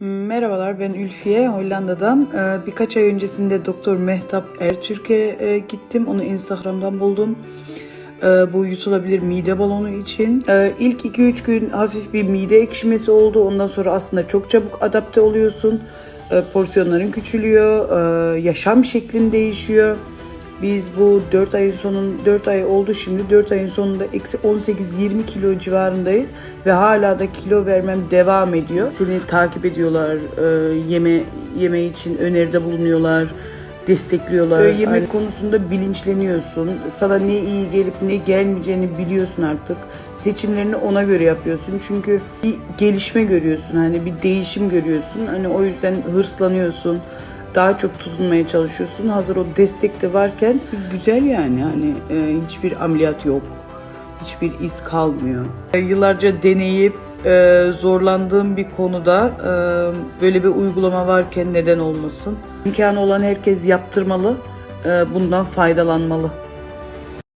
Merhabalar ben Ülfiye Hollanda'dan. Ee, Birkaç ay öncesinde Doktor Mehtap Ertürk'e e, gittim. Onu Instagram'dan buldum. Ee, Bu yutulabilir mide balonu için. Ee, İlk 2-3 gün hafif bir mide ekşimesi oldu. Ondan sonra aslında çok çabuk adapte oluyorsun. Porsiyonların küçülüyor. Yaşam şeklin değişiyor. Biz bu 4 ayın sonun 4 ay oldu şimdi 4 ayın sonunda eksi 18-20 kilo civarındayız ve hala da kilo vermem devam ediyor. Seni takip ediyorlar, e, yeme yeme için öneride bulunuyorlar, destekliyorlar. Böyle yemek konusunda bilinçleniyorsun. Sana ne iyi gelip ne gelmeyeceğini biliyorsun artık. Seçimlerini ona göre yapıyorsun. Çünkü bir gelişme görüyorsun. Hani bir değişim görüyorsun. Hani o yüzden hırslanıyorsun daha çok tutunmaya çalışıyorsun. Hazır o destek de varken güzel yani hani e, hiçbir ameliyat yok. Hiçbir iz kalmıyor. E, yıllarca deneyip e, zorlandığım bir konuda e, böyle bir uygulama varken neden olmasın? İmkanı olan herkes yaptırmalı. e, bundan faydalanmalı.